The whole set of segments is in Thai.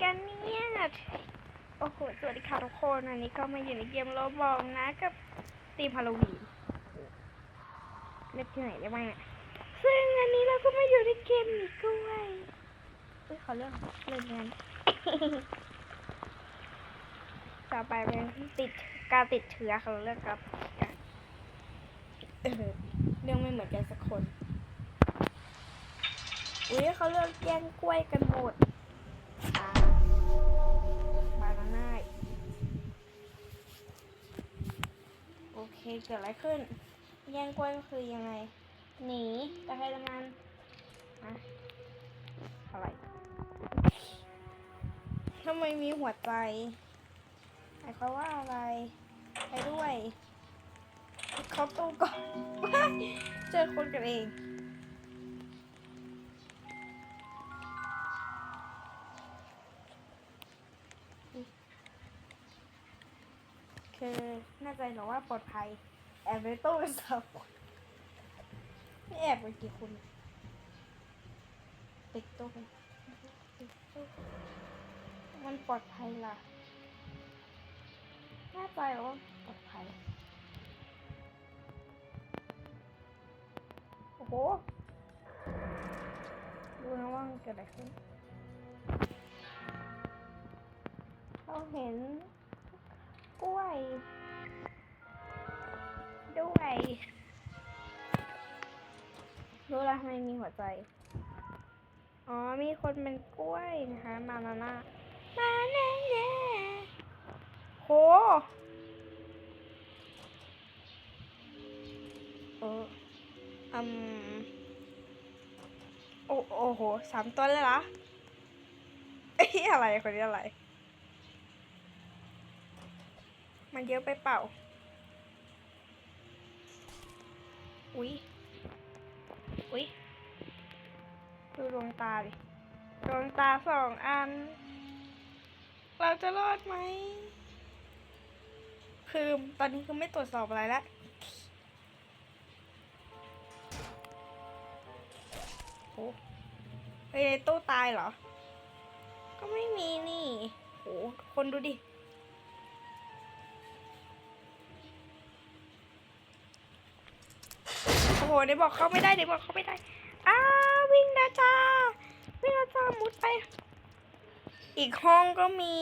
กันเนี่ยโอ้โห สวัสดีค่ะทุกคน อันนี้ก็มาอยู่ในเกมโรบอกนะกับตีมฮาโลวีนเล่นที่ไหนได้บ้างเนี่ยซึ่งอันนี้เราก็มาอยู่ในเกมนี้ด้วยเฮ้ยขอเรื่องเล่นงานต่อไปเป็นติดการติดเชื้อเขาเรื่องกับการเออเรื่องไม่เหมือนกันสักคนอุ้ยเขาเลือกแย่งกล้วยกันหมดอ่า บานาน่โอเคเกิดอะไรขึ้น แย่งกล้วยก็คือยังไง หนีแต่ให้ทำงานอะอะไรทำไมมีหัวใจหมายความว่าอะไร ไปด้วยเขาตู้ก่อน เจอคนกันเอง คือน่ใจหรอว่าปลอดภัย แอบไปตู้กันสองคนนี่แอบไปกี่คนติดตู้กันติดตู้มันปลอดภัยล่ะแน่ใจหรอว่าปลอดภัย โอ้โห ดูนะว่ามันเกิดอะไรขึ้นเราเห็น กล้วย ด้วยรู้แล้วทำไมมีหัวใจ อ๋อ มีคนเป็นกล้วยนะคะมานาน่ามาแน่แน่โหเอออืมโอ้โอ้โหสามต้นเลยเหรอเอ้อะไรคนนี้อะไร มันเยอะไปเปล่า อุ๊ย อุ๊ย ดูดวงตาดิ ดวงตาสองอัน เราจะรอดไหม คือตอนนี้คือไม่ตรวจสอบอะไรแล้วโอ้เฮ้ยตู้ตายเหรอ ก็ไม่มีนี่ โห คนดูดิ หเดี๋ยวบอกเข้าไม่ได้เดี๋ยวบอกเข้าไม่ได้ อ้าวิ่งนะจ้าวิ่งนะจ้ามุดไป อีกห้องก็มี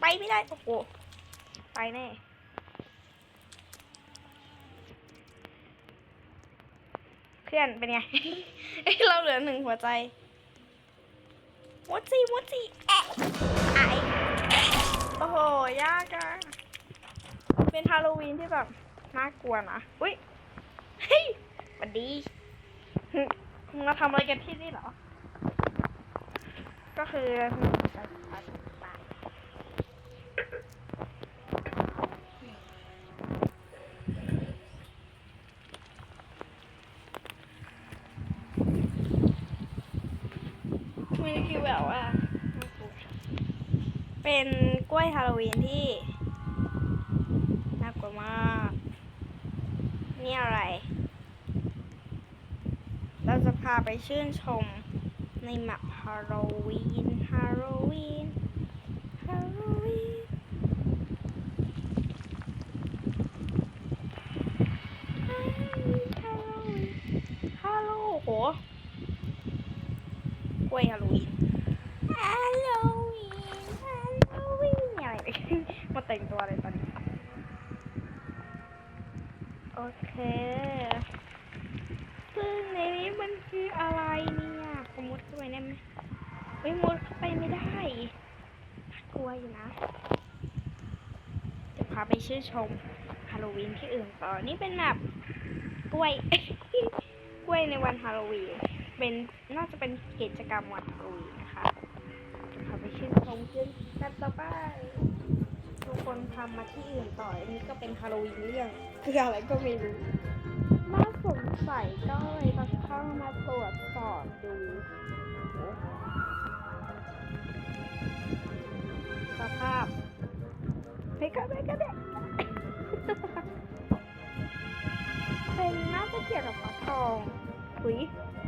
ไปไม่ได้โอ้โหไปแน่เพื่อนเป็นไง เราเหลือหนึ่งหัวใจมดจีมดจีแอะไอโอ้โหยากอะเป็นฮาโลวีนที่แบบน่ากลัวนะ อุ้ย เฮ้ยวัสดีมึงมาทำอะไรกันที่นี่เหรอ ก็คือจะตายมันคือแบบว่า เป็นกล้วยฮาโลวีนที่น่ากลัวมาก นี่อะไร จะพาไปชื่นชมในแมปฮาโลวีนฮาโลวีน ฮาโลวีน ฮาโลวีน ฮาโลโหกล้วยฮาโลวีน ฮาโลวีน ฮาโลวีนอะไรเนี่ย มาแต่งตัวอะไรตอนนี้ โอเค ซึ่งในนี้มันคืออะไรเนี่ยผมมุดเข้าไปได้ไหม ไม่มดเข้าไปไม่ได้กลัวอยู่นะ จะพาไปชื่นชมฮาโลวีนที่อื่นต่อ นี่เป็นแบบกล้วย กล้วยในวันฮาโลวีน เป็นน่าจะเป็นกิจกรรมวันฮาโลวีนนะคะ จะพาไปชื่นชมขึ้นแบบต่อไปทุกคนทำมาที่อื่นต่อ อันนี้ก็เป็นฮาโลวีนเรื่องคืออะไรก็ไม่รู้น่าสงสัยก็เลยต้องเข้ามาตรวจสอบดู สภาพเมกะเมกะเมกเป็นน่าจะเกี่ยวกับฟักทองอุ้ย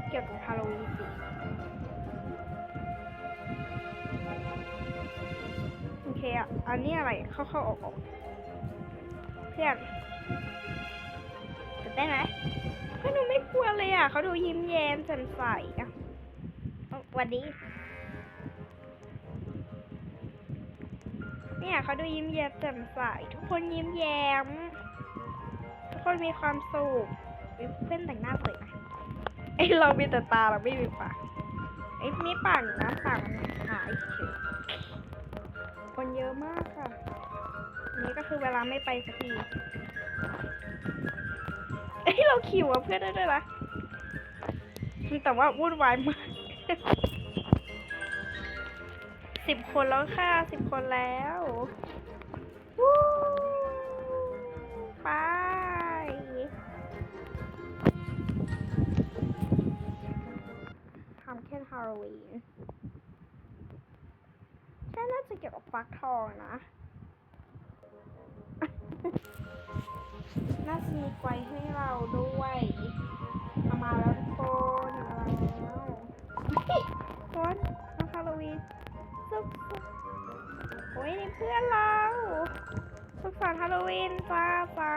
เกี่ยวกับฮาโลวีนสิโอเคอะ อันนี้อะไรเข้าเข้าออกออกเพื่อนจะได้ไหมเพื่อนหนูไม่กลัวเลยอะ เขาดูยิ้มแย้มแจ่มใสอะวันนี้ เนี่ยเขาดูยิ้มแย้มแจ่มใส ทุกคนยิ้มแย้ม ทุกคนมีความสุขเพื่อนแต่งหน้าสวยนะไอยเรามีแต่ตาเราไม่มีปากไอยมีปากนะปากมันหายเฉยคนเยอะมากค่ะนนี้ก็คือเวลาไม่ไปสักทีเอ้ยเราขิวอะเพื่อนได้ด้วยนะแต่ว่าวุ่นวายมาก สิบคนแล้วค่ะสิบคนแล้ววู้ไปทำแค่ฮาโลวีนใช่น่าจะเกี่ยวกับฟักทองนะ น่าจะมีไฟให้เราด้วยเอามาแล้วทุกคนมาแล้วคนน้องฮาโลวีน สุกโอ้ยนี่เพื่อนเราสุขสันต์ฮาโลวีนจ้าจ้า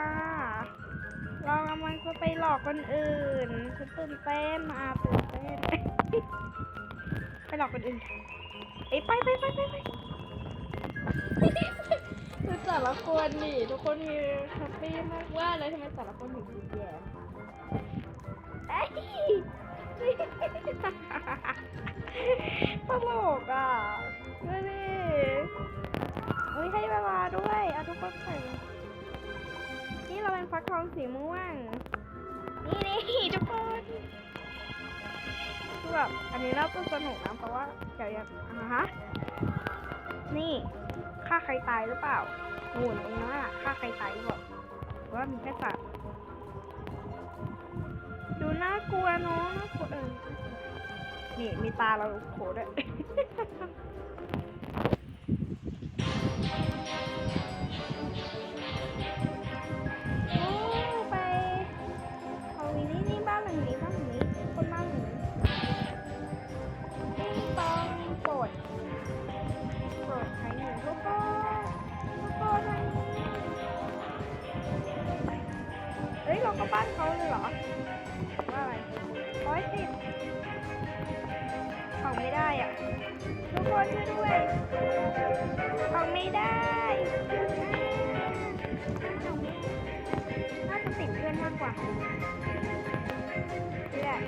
เรากำลังจะไปหลอกคนอื่นฉันตื่นเต้นอะตื่นเต้นไปหลอกคนอื่นเอ้ไปไปไปไปไปดูแต่ละคนนี่ทุกคนมีแฮปปี้มากว่าแล้วทำไมแต่ละคนถึงยิ้มแย้มเอ้ตลกอะ ดูดิเฮ้ยให้เวลาด้วยอะทุกคนใส่นี่เราเป็นฟักทองสีม่วง นี่นี่ทุกคนคือแบบอันนี้เราจะสนุกนะเพราะว่าเดี๋ยวยังอ่าฮะ นี่ฆ่าใครตายหรือเปล่าโน่นตรงนั้นอะฆ่าใครตายหรือเปล่าหรือว่ามีแค่สัตว์ดูน่ากลัวเนาะน่ากลัวเออนี่มีตาเราโผล่ด้วย เอาวินี่นี่บ้านหลังนี้บ้านหลังนี้คนบ้านนี้ติ้งตองโปรดโปรดใครหนึ่งทุกคนทุกคนทางนี้เฮ้ยเราก็บ้านเขาเลยเหรอว่าอะไรร้อยสิบ เขาไม่ได้อะ ทุกคนช่วยด้วยเขาไม่ได้น่าจะติดเพื่อนมากกว่าเพื่อน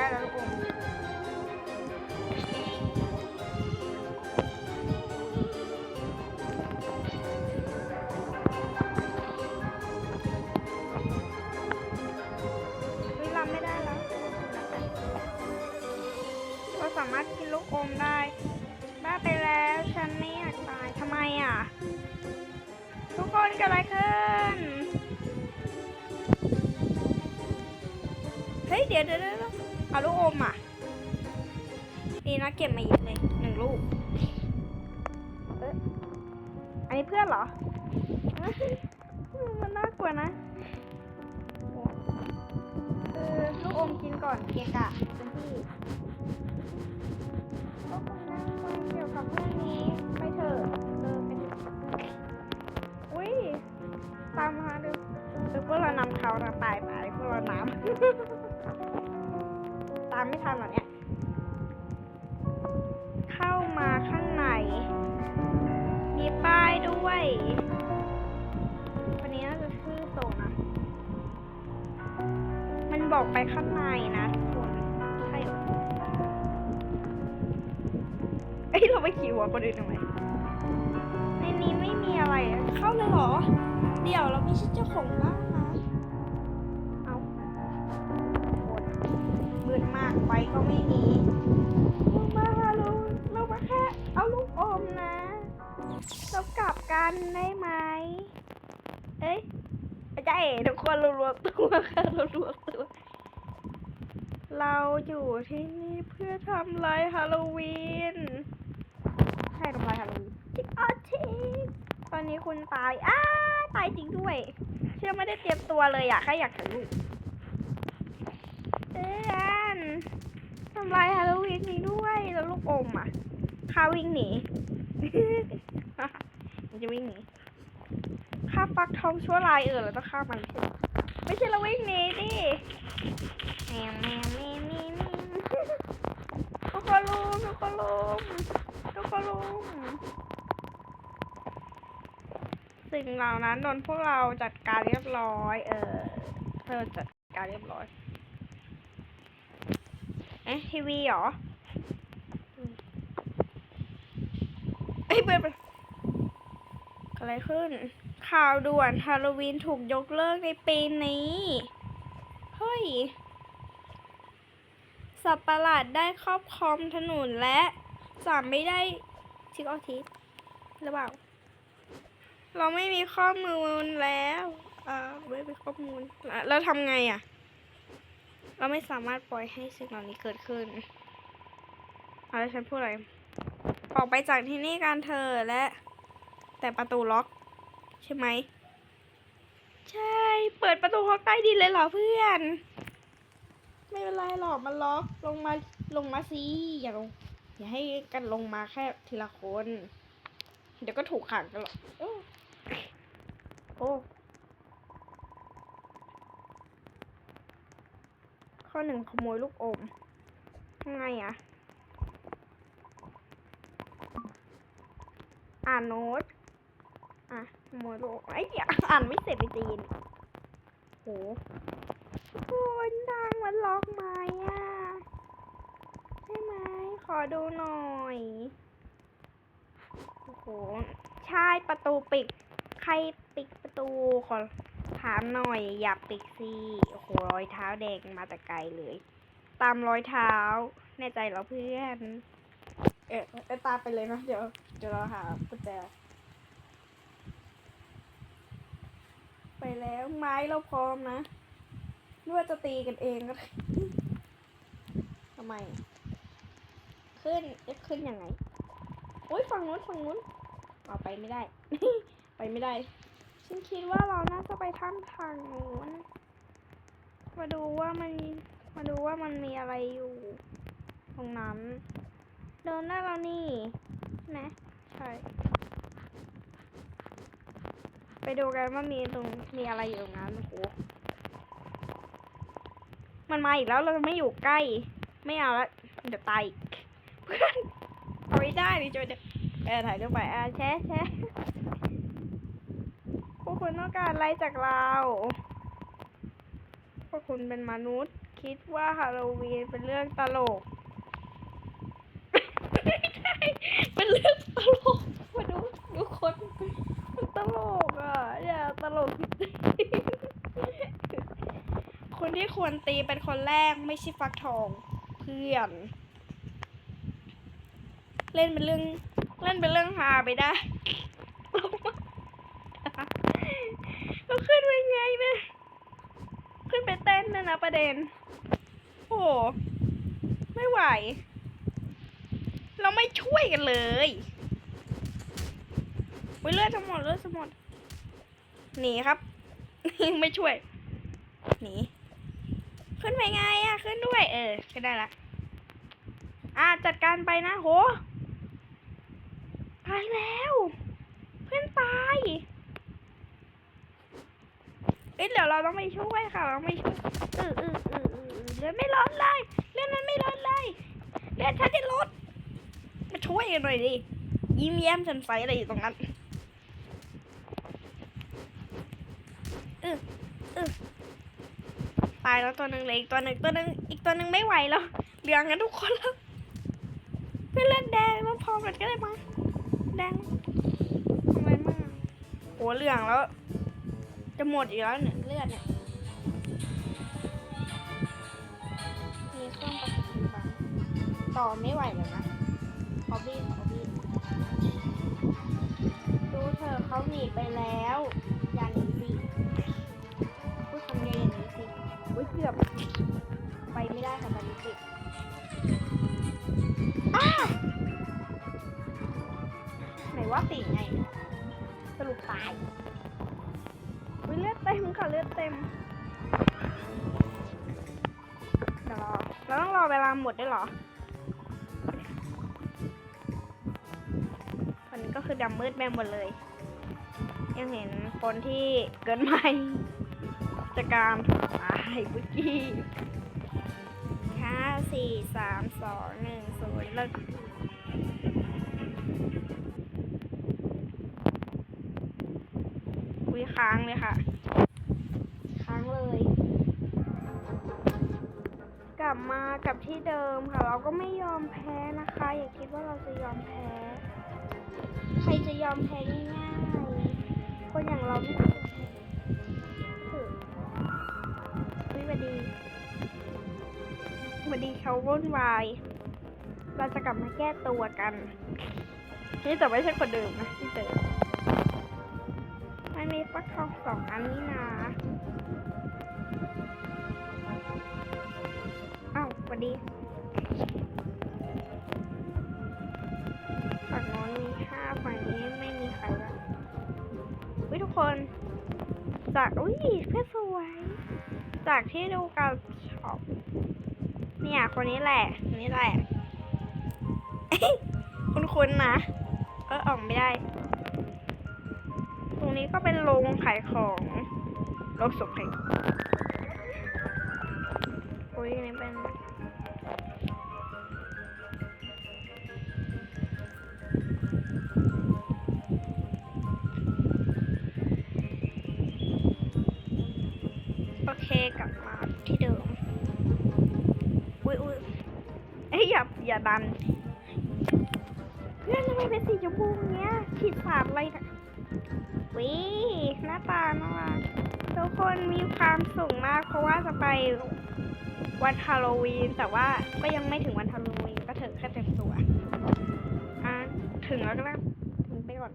ได้แล้วลูกอมเฮ้ยรับไม่ได้แล้วเราสามารถกินลูกอมได้บ้าไปแล้วฉันไม่อยากตายทำไมอะ ทุกคนเกิดอะไรขึ้น เฮ้ยเดี๋ยวเดี๋ยว เก็บมาเยอะเลยหนึ่งลูก เอ๊ะอันนี้เพื่อนเหรอ อกไปข้างในนะทุกคนใช่เหรอเอ้ยเราไปขี่หัวคนอื่นทำไมในนี้ไม่มีอะไรเข้าเลยเหรอ เดี๋ยวเราไม่ใช่เจ้าของบ้านนะเอาคตรมืดมากไฟก็ไม่มีเรามาฮาโลเรามาแค่เอาลูกอมนะเรากลับกันได้ไหมเอ้ยใจทุกคนรวมๆตัวค่ะรวมๆตัว เราอยู่ที่นี่เพื่อทำลายฮาโลวีน ใช่ทำลายฮาโลวีนจิกอาทิกตอนนี้คุณตาย อ้าตายจริงด้วย เชื่อไม่ได้เตรียมตัวเลยอะแค่อยากถ่ายรูปเอ้นทำลายฮาโลวีนนี้ด้วยแล้วลูกอมอะข้าวิ่งหนีมันจะวิ่งหนีข้าฟักทองชั่วลายเออเราต้องฆ่ามันใช่ไหม ไม่ใช่เราวิ่งหนีดิแมวแมวแมวแมวแมวทุกคนลุมทุกคนลุมทุกคนลุมสิ่งเหล่านั้นโดนพวกเราจัดการเรียบร้อย เออเธอจัดการเรียบร้อย เอ๊ะทีวีเหรอเอ้ยเปิดไปดเกิดอะไรขึ้น ข่าวด่วนฮาโลวีนถูกยกเลิกในปีนี้ เฮ้ย สัตว์ประหลาดได้ครอบครองถนนและสามไม่ได้ทิกออทิสหรือเปล่า เราไม่มีข้อมูลแล้วเอ่าไม่มีข้อมูล แล้วทำไงอะ่ะ เราไม่สามารถปล่อยให้สิ่งเหล่านี้เกิดขึ้นอาแล้วฉันพูดอะไร ออกไปจากที่นี่กันเถอและแต่ประตูล็อก ใช่ไหม ใช่ เปิดประตูห้องใต้ดินเลยเหรอเพื่อน ไม่เป็นไรหรอกมันล็อกลงมาลงมาสิอย่าลง อย่าให้กันลงมาแค่ทีละคน เดี๋ยวก็ถูกขังกันหรอกโอ้โอ้ข้อหนึ่งขโมยลูกอมยังไงอะอ่านโน้ต อะโมยลูกไอ้เหี้ยอ่านไม่เสร็จในจีนโหโอ้ยทางมันล็อกไหมอะใช่ไหมขอดูหน่อยโอ้โหใช่ประตูปิด ใครปิดประตูขอถามหน่อย อย่าปิดสิโอ้โหรอยเท้าแดงมาแต่ไกลเลย ตามรอยเท้าแน่ใจเหรอเพื่อน เออเออตามไปเลยนะเดี๋ยวเดี๋ยวเราหากุญแจ ไปแล้วไม้เราพร้อมนะไม่ว่าจะตีกันเองก็ได้ทำไม ขึ้นเอ๊ะขึ้นยังไงโอ้ยฝั่งนู้นฝั่งนู้นเอาไปไม่ได้ ไปไม่ได้ ฉันคิดว่าเราน่าจะไปถ้ำทางนู้นมาดูว่ามันมาดูว่ามันมีอะไรอยู่ตรงนั้นเดินได้แล้วนี่นะใช่ ดูกันว่ามีตรงมีอะไรอยู่ตรงนั้นโอ้โหมันมาอีกแล้วเราไม่อยู่ใกล้ ไม่เอาละเดี๋ยวตายเพื่อนเอาไม่ได้ดิจเดี๋ยวเออถ่ายรูปไปอะแชะแชะพวกคุณต้องการอะไรจากเราพวกคุณเป็นมนุษย์ คิดว่าฮาโลวีนเป็นเรื่องตลกไม่ใช่เป็นเรื่องตลกมาดูดูคนมันตลก อะอย่าตลกคนที่ควรตีเป็นคนแรกไม่ใช่ฟักทองเพื่อน เล่นเป็นเรื่องเล่นเป็นเรื่องฮาไปได้ลงมาเราขึ้นไปไงเนี่ยขึ้นไปเต้นนะนะประเด็น โอ้ไม่ไหว เราไม่ช่วยกันเลยวิเลือดจะหมดเลือดจะหมด หนีครับไม่ช่วย หนีขึ้นไปไงอะขึ้นด้วย เออขึ้นได้ละอะจัดการไปนะโหตายแล้ว เพื่อนตายเอ้ยเดี๋ยวเราต้องไปช่วยค่ะเราไม่ช่วยเออเออเออเออเออเลือดไม่ลดเลยเลือดมันไม่ลดเลยเลือดฉันจะลดมาช่วยกันหน่อยดิยิ้มแย้มแจ่มใสอะไรอยู่ตรงนั้น เออเออตายแล้วตัวหนึ่งเลยอีกตัวหนึ่งตัวหนึ่งอีกตัวหนึ่งไม่ไหวแล้วเหลืองกันทุกคนแล้วเพื่อนเลือดแดงแล้วพอกันก็ได้มาแดงทำไมมากโหเหลืองแล้ว จะหมดอีกแล้วเนี่ยเลือดเนี่ยมีเครื่องประสิทธิบังต่อไม่ไหวแล้วนะขอบี้ขอบี้ดูเธอเขาหนีไปแล้ว อ้ยเกือบไปไม่ได้ค่ะตอนนี้ติดอ้าไหนว่าติดไง สรุปตายอุ้ยเลือดเต็มค่ะเลือดเต็มเดี๋ยวรอเราต้องรอเวลาหมดด้วยเหรอวันนี้ก็คือดำมืดแม่หมดเลย ยังเห็นคนที่เกินไปจากการ ตายเมื่อกี้ห้าสี่สามสองหนึ่งศูนย์ลิกอุ้ยค้างเลยค่ะ ค้างเลย กลับมากับที่เดิมค่ะ เราก็ไม่ยอมแพ้นะคะ อย่าคิดว่าเราจะยอมแพ้ ใครจะยอมแพ้ง่ายๆคนอย่างเราไม่ วัดีเขาวุ่นวาย เราจะกลับมาแก้ตัวกัน นี่แต่ไม่ใช่คนเดิมนะที่เจอมันมีฟักทองสองอันนี่นาอ้าวสวัสดีฝั่งโน้นมีห้าฝั่งนี้ไม่มีใครแล้ววิทุกคน จาก อุ้ยเพื่อสวย จากที่ดูการช็อป เนี่ย คนนี้แหละคนนี้แหละคุ้นๆนะเออออกไม่ได้ ตรงนี้ก็เป็นโรงขายของโรงศพแห่งอุ้ เพื่อนทำไมเป็นสีชมพูเนี้ยขีดสาดอะไรนะวิหน้าตาน่ารักทุกคนมีความสุขมาก เพราะว่าจะไปวันฮาโลวีน แต่ว่าก็ยังไม่ถึงวันฮาโลวีนก็เถอะแค่เต็มตัวอะถึงแล้วก็แล้วถึงไปก่อน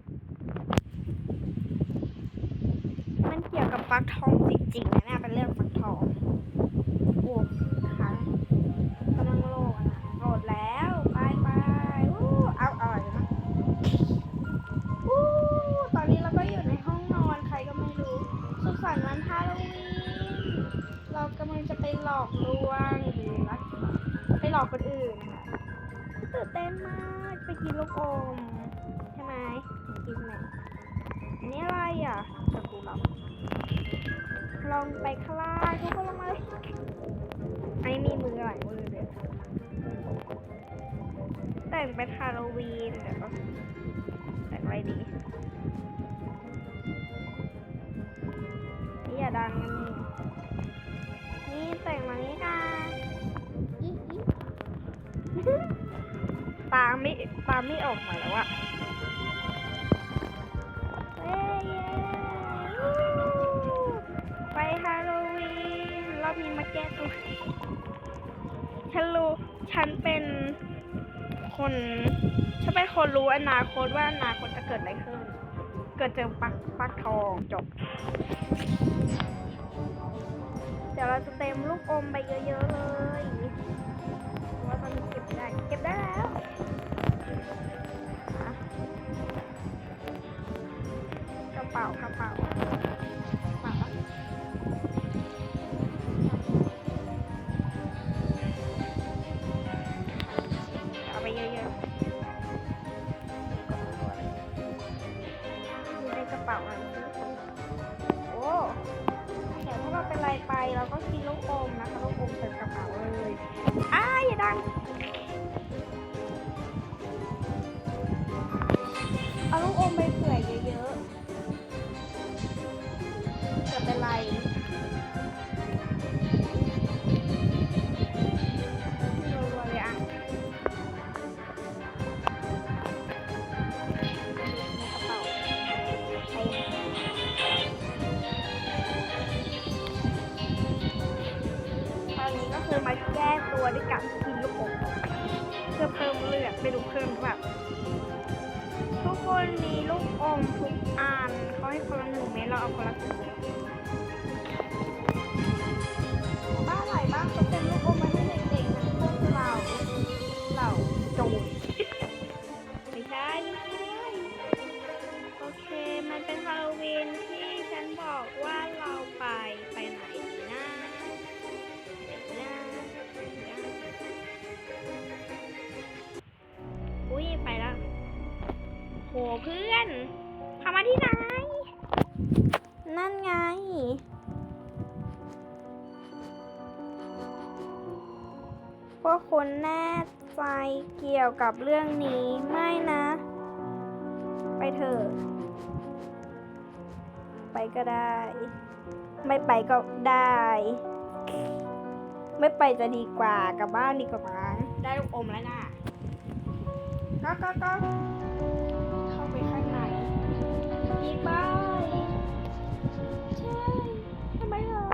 มันเกี่ยวกับฟักทองจริงๆนะเนี่ยเป็นเรื่องฟักทองโอ้ หลอกลวงหรือรักไปหลอกคนอื่นนะคะตื่นเต้นมากไปกินลูกอมใช่ไหมกินไหมอันนี้อะไรอะสกูลับลงไปข้างล่างทุกคนลงมาเลยไอ้มีมือหลายมือเลยแต่งเป็นฮาโลวีนเดี๋ยวก็แต่งอะไรดี ตาไม่ตาไม่ออกมาแล้วอะไปฮาโลวีนรอบนี้มาแก้ตัวฉันรู้ฉันเป็นคนฉันเป็นคนรู้อนาคตว่าอนาคตจะเกิดอะไรขึ้น เกิดเจอปักปักทองจบ เดี๋ยวเราจะเต็มลูกอมไปเยอะ ๆ เลยว่าตอนนี้ การกินลูกอมเพื่อเพิ่มเลือดไม่รู้เพิ่มแบบทุกคนมีลูกอมทุกอันเขาให้คนละหนึ่งเม็ดเราเอาคนละ วกคุณแน่ใจเกี่ยวกับเรื่องนี้ไม่นะ ไปเถอะ ไปก็ได้ ไม่ไปก็ได้ ไม่ไปจะดีกว่ากลับบ้านดีกว่ามั้งได้ลูกอมแล้วนะก็ก็ก็เข้าไปข้างในดีไปใช่ทำไมเหรอ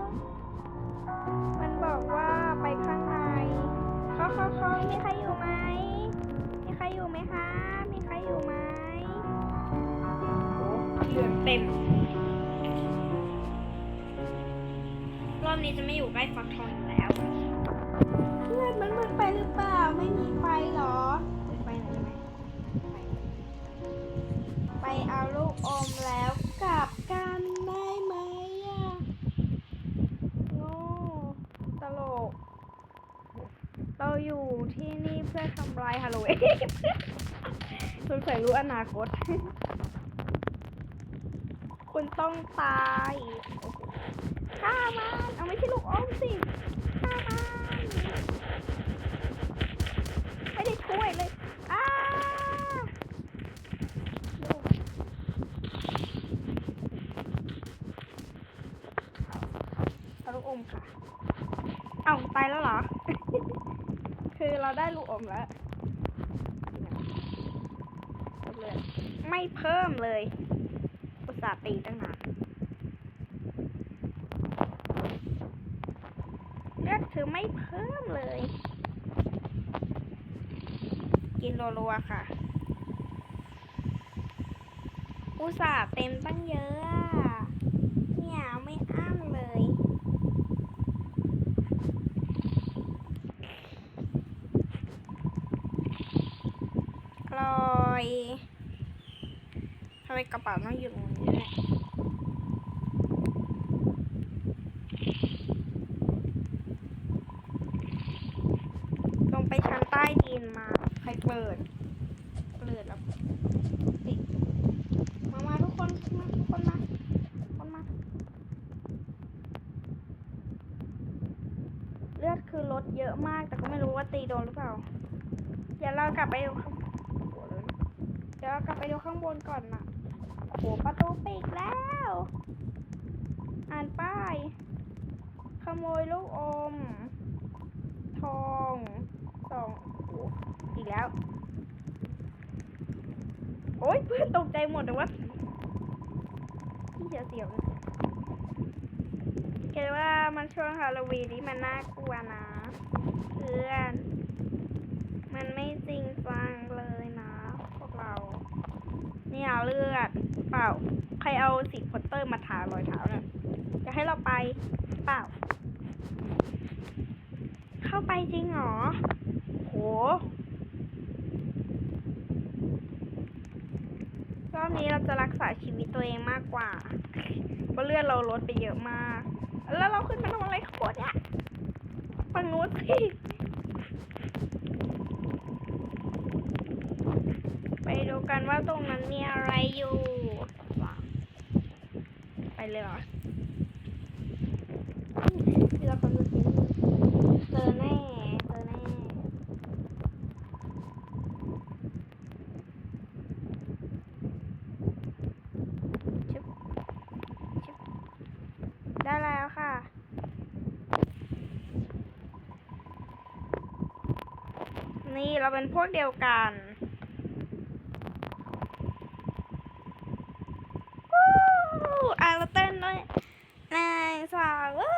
มันบอกว่าไปข้างใน เขาเขาเขามีใครอยู่ไหม มีใครอยู่ไหมคะ มีใครอยู่ไหมโอ้เหลือเต็ม รอบนี้จะไม่อยู่ใกล้ฟักทองอีกแล้ว เพื่อนมันมืดไปหรือเปล่า ไม่มีไฟเหรอไปไหนอยได้ไหมไปไปเอาลูกอมแล้วกลับกันได้ไหมอะโง่ตลก เราอยู่ที่นี่ เพื่อทำลายฮาโลวีนสงสัยรู้อนาคต คุณต้องตายฆ่ามันเอาไม่ใช่ลูกอมสิฆ่ามันไม่ได้ช่วยเลยอ้าเอาลูกอมค่ะ เอาตายแล้วเหรอ คือเราได้ลูกอมแล้วลไม่เพิ่มเลย อุตส่าห์ตีตั้งนานเลือดคือไม่เพิ่มเลย กินรัวๆค่ะ อุตส่าห์เต็มตั้งเยอะเนี่ยไม่อั้นเลย กลอยทำไม กระเป๋าต้องอยู่ตรงนี้เนี่ยลงไปชั้นใต้ดินมา ใครเปิด เปิดแล้วปิดมา มาทุกคน มาทุกคนมาคนมา เลือดคือลดเยอะมาก แต่ก็ไม่รู้ว่าตีโดนหรือเปล่า เดี๋ยวเรากลับไปดูข้างโอ้โหเลยเดี๋ยวเรากลับไปดูข้างบนก่อนนะ โอ้โหประตูปิดแล้ว อ่านป้าย ขโมยลูกอม ทองสองอีกแล้ว โอ๊ยเพื่อนตกใจหมดแต่ว่าพี่เสียวเสียวๆนะคิดว่ามันช่วงฮาโลวีนนี้มันน่ากลัวนะ เพื่อน มันไม่จริงจังเลยนะ พวกเรา เนี่ยเลือด ล่า ใครเอาสีโพสเตอร์มาทารอยเท้าเนี่ยจะให้เราไปเปล่า เข้าไปจริงเหรอโหรอบนี้เราจะรักษาชีวิตตัวเองมากกว่าเพราะเลือดเราลดไปเยอะมาก แล้วเราขึ้นมาทำอะไรข้างบนเนี่ยฝั่งนู้นสิไปดูกันว่าตรงนั้นมีอะไรอยู่ว้าวไปเลยเหรอที่เราคนดูสิเจอแน่ เจอแน่ ชึบชึบได้แล้วค่ะ นี่เราเป็นพ วกเดียวกันวู้อะเราเต้นด้วยหนึ่งสองวู้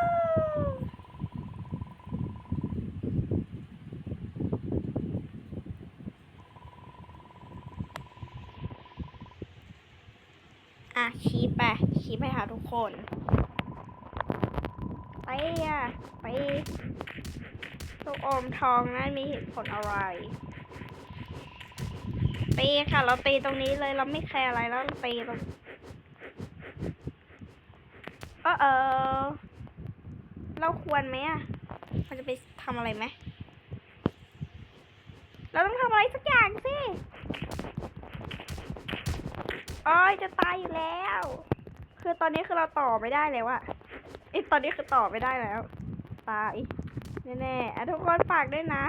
อะชี้ไปชี้ไปหาทุกคน ไปอะ ไปลูกอมทองนั้นมีเหตุผลอะไร ตีค่ะ เราตีตรงนี้เลยเราไม่แคร์อะไรแล้วเราตีตรงเออเออเราควรไหมอะเราจะไปทำอะไรไหมเราต้องทำอะไรสักอย่างสิโอ้ยจะตายอยู่แล้ว คือตอนนี้คือเราต่อไม่ได้แล้วอะไอตอนนี้คือต่อไม่ได้แล้ว ตาย แน่ๆอะทุกคนฝากด้วยนะ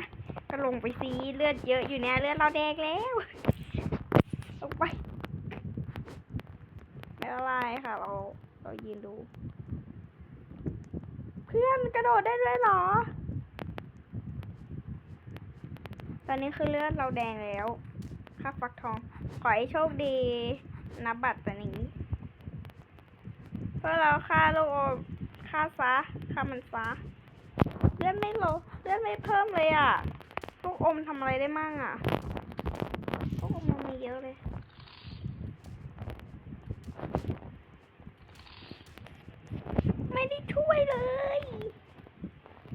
ก็ลงไปซีเลือดเยอะอยู่เนี่ยเลือดเราแดงแล้ว ลงไป ไม่เป็นไรค่ะ เราเรายืนดู เพื่อนกระโดดได้ด้วยเหรอ ตอนนี้คือเลือดเราแดงแล้วค่าฟักทอง ขอให้โชคดีนับบัตรตัวนี้เพื่อเราฆ่าลูกอมฆ่าซะฆ่ามันซะเลือดไม่ลดเลือดไม่เพิ่มเลยอะลูกอมทำอะไรได้มั่งอะลูกอมมันมีเยอะเลย ไม่ได้ช่วย เลย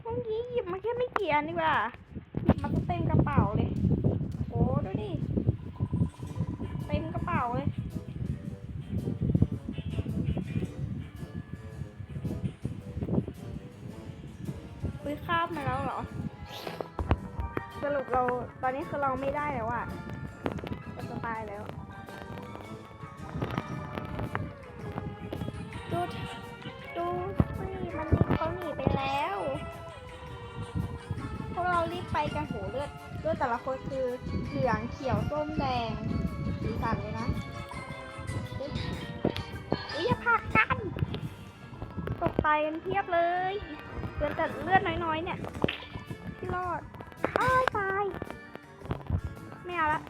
เมื่อกี้หยิบมาแค่ไม่กี่อันดีกว่าหยิบมาก็เต็มกระเป๋าเลย โอ้ดูดิ เต็มกระเป๋าเลยอุ้ยข้ามมาแล้วเหรอ สรุปเราตอนนี้คือเราไม่ได้แล้วอะจะตายแล้ว แล้วพวกเรารีบไปกันโหเลือดเลือดแต่ละคนคือเหลืองเขียวส้มแดงสีสันเลยนะอุ้ยอย่าผลักกันตกตายกันเพียบเลยเลือดแต่เลือดน้อยๆเนี่ยที่รอดอ้ายตายไม่เอาละ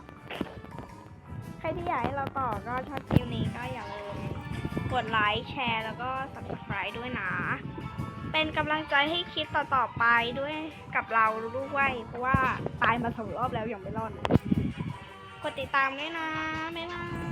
ใครที่อยากให้เราต่อก็ถ้าคลิปนี้ก็อย่าลืมกดไลค์แชร์แล้วก็ subscribe ด้วยนะ เป็นกำลังใจให้คลิปต่อๆไปด้วยกับเราด้วยเพราะว่าตายมาสองรอบแล้วยังไม่รอดกดติดตามด้วยนะ บ๊ายบาย